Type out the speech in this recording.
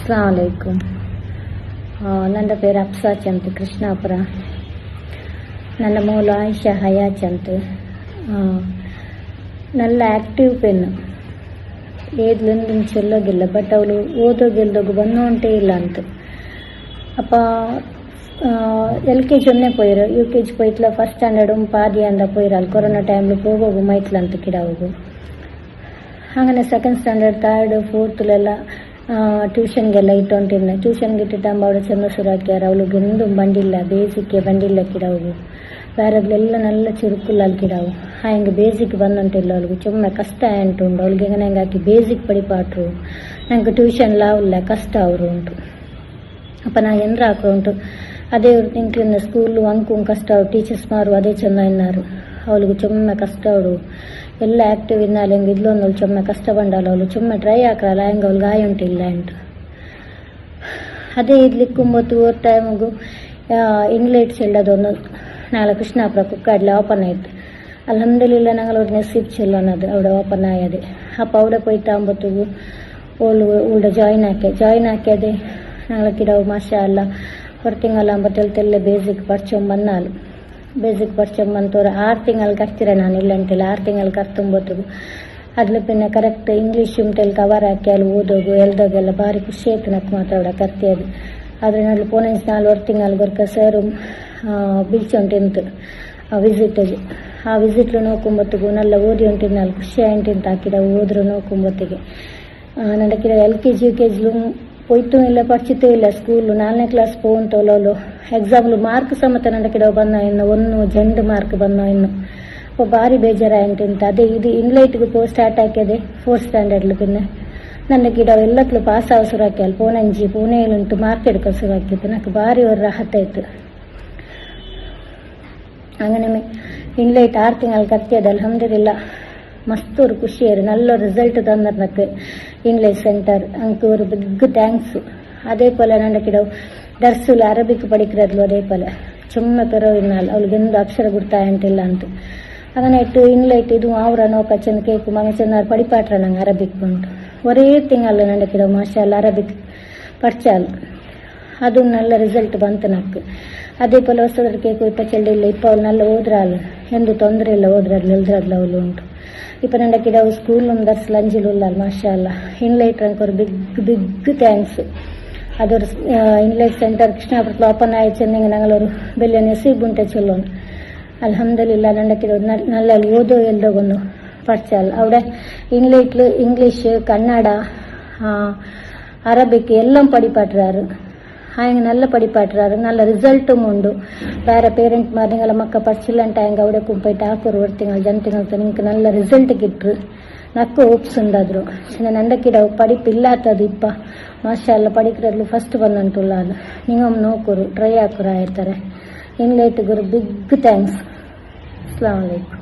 ಅಸ್ಲಾಂ ವಲೈಕುಮ್ ನನ್ನ ಪೇರು ಅಪ್ಸಾಚ್ ಅಂತ ಕೃಷ್ಣಾಪುರ ನನ್ನ ಮೂಲ ಆಯಿಷಾ ಹಯಾಚ್ ಅಂತ ಆ, നല്ല ಆ್ಯಕ್ಟಿವ್ ಪೆನ್ ಏದ್ಲೊಂದು ಚೆಲ್ಲೋಗಿಲ್ಲ ಬಟ್ ಅವಳು ಓದೋಗೆಲ್ದೋಗು ಬಂದೋಂಟೇ ಇಲ್ಲ ಅಂತ ಅಪ್ಪ L K G ಒನ್ನೆ ಪೋಯಿರು U K G ಪೋಯ್ತಲ ಫಸ್ಟ್ ಸ್ಟ್ಯಾಂಡರ್ಡ್ ಪಾದಿ ಅಂದ ಪೋಯಿರಲ್ಲ ಕೊರೋನಾ ಟೈಮ್ಲು ಹೋಗೋಗು ಮೈತ್ಲ ಅಂತ ಕಿಡ ಹೋಗು ಹಾಗನೆ ಸೆಕೆಂಡ್ ಸ್ಟ್ಯಾಂಡರ್ಡ್ ಥರ್ಡ್ ಫೋರ್ತಲೆಲ್ಲ ಟ್ಯೂಷನ್ಗೆಲ್ಲ ಇಟ್ಟೊಂಟಿದ್ನೆ ಟ್ಯೂಷನ್ಗೆ ಇಟ್ಟಿಟ್ಟಾಂಬ ಅವಳು ಚೆಂದ ಶುರು ಹಾಕ್ಯಾರ ಅವಳಿಗೆ ಒಂದು ಬಂಡಿಲ್ಲ ಬೇಸಿಕ್ಗೆ ಬಂಡಿಲ್ಲ ಕಿಡವು ಬೇರೆಗ್ಲೆಲ್ಲ ನಲ್ಲ ಚುರುಕುಲ್ಲ ಕಿಡವು ಹಂಗೆ ಬೇಸಿಕ್ ಬಂದಂಟಿಲ್ಲ ಅವಳಿಗೆ ಚುಮ್ಮೆ ಕಷ್ಟ ಉಂಟು ಅವಳಿಗೆ ಹೆಂಗೆ ಹೆಂಗೆ ಹಾಕಿ ಬೇಸಿಕ್ ಪಡಿಪಾಟ್ರು ನಂಗೆ ಟ್ಯೂಷನ್ ಲಾವಿಲ್ಲ ಕಷ್ಟ ಅವರು ಉಂಟು ಅಪ್ಪ ನಾ ಎಂದ್ರ ಹಾಕೋ ಉಂಟು ಅದೇ ತಿಂಕ್ಲಿಂದ ಸ್ಕೂಲು ಅಂಕು ಕಷ್ಟ ಅವ್ರು ಟೀಚರ್ಸ್ ಮಾರು ಅದೇ ಚೆಂದ ಎನ್ನಾರು ಅವಳಿಗೆ ಚೊಮ್ಮೆ ಕಷ್ಟ ಅವಳು ಎಲ್ಲ ಆಕ್ಟಿವ್ ಹೆಂಗೆ ಇದ್ಲೊಂದು ಅವಳು ಚೊಮ್ಮೆ ಕಷ್ಟ ಬಂಡಾಲ ಅವಳು. ಚೊಮ್ಮೆ ಟ್ರೈ ಹಾಕಲ್ಲ ಹೆಂಗೆ ಅವ್ಳು ಗಾಯ ಉಂಟಿಲ್ಲ ಉಂಟು ಅದೇ ಇದ್ಲಿಕ್ಕುಂಬತ್ತು ಓರ್ ಟೈಮಿಗೂ ಇಂಗ್ಲೇಟ್ ಚೆಲ್ಲದೊಂದು ನಾಳೆ ಕೃಷ್ಣಾಪುರ ಕುಕ್ಕಾಡ್ಲೆ ಓಪನ್ ಆಯ್ತು. ಅಲ್ಹಮ್ದುಲಿಲ್ಲ ನಂಗೆ ಅವ್ರ ಸಿಚ್ಚಿಲ್ಲ ಅನ್ನೋದು ಅವಡ ಓಪನ್ ಆಯದೆ ಅಪ್ಪ ಅವಡೆ ಪೋಯ್ತ ಅಂಬತ್ತಿಗೂ ಓಳು ಉಳ್ಡ ಜಾಯಿನ್ ಹಾಕಿ. ಜಾಯಿನ್ ಹಾಕ್ಯದೆ, ನಾಳೆ ಕಿಡವು ಮಾಷ ಅಲ್ಲ ಹೊರತಿಂಗಲ್ಲ ಅಂಬತ್ತೆಲ್ಲ ತೆಲ್ಲೆ ಬೇಸಿಕ್ ಪರ್ಚೊಂಬನ್ನಾಲು ಬೇಸಿಕ್ ಪರ್ಚೊಂಬಂತವ್ರು ಆರು ತಿಂಗಳು ಕಟ್ತೀರ ನಾನು ಇಲ್ಲ ಅಂತೇಳಿ ಆರು ತಿಂಗಳು ಕರ್ತುಂಬೋದು ಅದ್ಲ ಪಿನ್ನ ಕರೆಕ್ಟ್ ಇಂಗ್ಲೀಷ್ ಉಂಟೆಲ್ಲ ಕವರ್ ಹಾಕಿ ಅಲ್ಲಿ ಓದೋಗು ಎಲ್ದೋಗೆಲ್ಲ ಭಾರಿ ಖುಷಿ ಆಯ್ತು ನಕ್ಕು ಮಾತಾಡ ಕರ್ತಿಯದು ಆದರೆ ನಾನು ಪೋನೆನ್ಸ್ ನಾಲ್ವರು ತಿಂಗಳು ಬರ್ಕ ಸರ್ ಬಿಲ್ಚಿ ಉಂಟಿಂತು ಆ ವಿಸಿಟಿಗೆ ಆ ವಿಸಿಟ್ಲು ನೋಕೊಂಬತ್ತಿಗೂ ನಲ್ಲ ಓದಿ ಉಂಟಿದ್ದು ನಾಲ್ಕು ಖುಷಿ ಆಂಟಿಂತ ಹಾಕಿದ, ಓದ್ರು ನೋಕೊಂಬತ್ತಿಗೆ ನನಗೆ L K G, U K ಜಿಲು ಪೊಯ್ತು ಇಲ್ಲ ಪಚ್ಚಿತ್ತು ಇಲ್ಲ ಸ್ಕೂಲ್ ನಾಲ್ನೇ ಕ್ಲಾಸ್ ಫೋನ್ ತೋಲೋಲು ಎಕ್ಸಾಮ್ಲು ಮಾರ್ಕ್ ಸಮೇತ ನನ್ನ ಕಡೆ ಬಂದ ಇನ್ನು, ಒಂದು ಜಂಡ್ ಮಾರ್ಕ್ ಬಂದ ಇನ್ನು. ಬಾರಿ ಬೇಜಾರ ಅಂತ. ಅದೇ ಇದು ಇಂಗ್ಲೈಟ್ ಪೋಸ್ಟ್ ಸ್ಟಾರ್ಟ್ ಹಾಕಿದೆ ಫೋರ್ತ್ ಸ್ಟ್ಯಾಂಡರ್ಡ್ ಪಿನ್ನೆ ನನ್ನ ಗಿಡ ಎಲ್ಲತ್ಲು ಪಾಸ್ ಆಗ ಶುರು ಹಾಕ್ಯಾಲ್ ಪೋನಂಜಿ ಅಂಜಿ ಉಂಟು ಮಾರ್ಕ್ ಎಡ್ಕ ಶುರು ಆಗಿತ್ತು ನಾಕು ಬಾರಿ ಅವ್ರ ರಾಹತ ಆಯ್ತು. ಹಂಗ ಇನ್ಲೈಟ್ ಇಂಗ್ಲೈಟ್ ಆರ್ ತಿಂಗಳು ಕತ್ತಿ ಅದಲ್ಲ മസ്ത് ഒരു കുഷിയായിരുന്നു നല്ല റിസൾട്ട് തന്നിരുന്നക്ക് ഇംഗ്ലീഷ് സെൻറ്റർ എനിക്ക് ഒരു ബിഗ് താങ്ക്സ് അതേപോലെ നണ്ടക്കിടവും ദർസുല അറബിക്ക് പഠിക്കുന്നതിലും അതേപോലെ ചുമ്മ പിറവിനാൽ അവൾക്ക് എന്ത് അക്ഷര കൊടുത്തായിട്ടില്ല ಅಂತ അങ്ങനെയിട്ട് ഇൻലൈറ്റ് ഇതും ആവറ നോക്കച്ചെന്ന് കേൾക്കും അങ്ങനെ ചെന്നാൽ പഠിപ്പാട്ട ഞങ്ങൾ അറബിക്ക് ഉണ്ട് ഒരേ തിങ്ങല്ല നണ്ടക്കിടവും മാഷാല്ല അറബിക്ക് പഠിച്ചാൽ അതും നല്ല റിസൾട്ട് ಬಂತು నాకు അതേപോലെ ಹೊಸದಕ್ಕೆ ಕೇಕು ಇಪ್ಪ ಚೆಲ್ಡಿಲ್ಲ ಇಪ್ಪ ಅವ್ಳು ನಲ್ಲ ಓದ್ರಾಲ್ ಎಂದು ತೊಂದರೆ ಇಲ್ಲ ಓದ್ರದ್ಲು ಎಲ್ದ್ರದ್ಲು ಅವಳು ಉಂಟು ఇప్పుడు ನನಗೆ ಇಡವು ಸ್ಕೂಲ್ ಒಂದರ್ಸ್ ಲಂಜಿಲ್ ಉಲ್ಲಲ್ ಮಾಶಾಲ್ಲ ಇನ್ಲೈಟ್ ರಂಕ್ ಒಂದು ಬಿಗ್ ಬಿಗ್ ಥ್ಯಾಂಕ್ಸ್ അതൊരു ഇംഗ്ലീഷ് സെൻറ്റർ കൃഷ്ണാപുരത്തിൽ ഓപ്പൺ ആയിച്ചെന്നെങ്കിൽ ഞങ്ങളൊരു വലിയ നസീബുണ്ടെ ചൊല്ലോണം അലഹമ്മദില്ല രണ്ടക്കിത് നല്ല ഓതോ എന്തോന്നു പഠിച്ചാൽ അവിടെ ഇംഗ്ലീഷിൽ ഇംഗ്ലീഷ് കന്നഡ അറബിക്ക് എല്ലാം പഠിപ്പാട്ടുകാർ ఆయన నల్ల పడిపాటరారు నల్ల ರಿಸಲ್ಟುಮ್ ಉಂಡು ಬೇರೆ ಪೇರೆಂಟ್ ಮಾದಿಂಗಲ ಮಕ್ಕ ಪರ್ಸಿಲ್ಲಂಟ ಹೆಂಗೆ ಅವಡೆ ಕುಂಪೈಟ್ ಹಾಕೋರು ಒಟ್ಟು ತಿಂಗಳು ಜನ ತಿಂಗಳು ನಿಂಗೆ ನಲ್ಲ ರಿಸಲ್ಟ್ ಗಿಟ್ರು ನಕ್ಕು ಉಪ್ಸುಂದಾದ್ರು ಚಿನ್ನ ನಂದಕ್ಕಿಡ ಪಡಿಪು ಇಲ್ಲಾತದು ಇಪ್ಪ ಮಾಷಾ ಎಲ್ಲ ಪಡಿಕ್ರದ್ಲು ಫಸ್ಟ್ ಬಂದಂತುಲ್ಲ ಅದು ನಿಂಗೊಮ್ಮೆ ನೋಕೋರು ಟ್ರೈ ಹಾಕೋರು ಆಯ್ತಾರೆ ಇನ್ಲೈಟ್ ಗುರು ಬಿಗ್ ಥ್ಯಾಂಕ್ಸ್ ಅಸ್ಲಾಂ ವಲೈಕು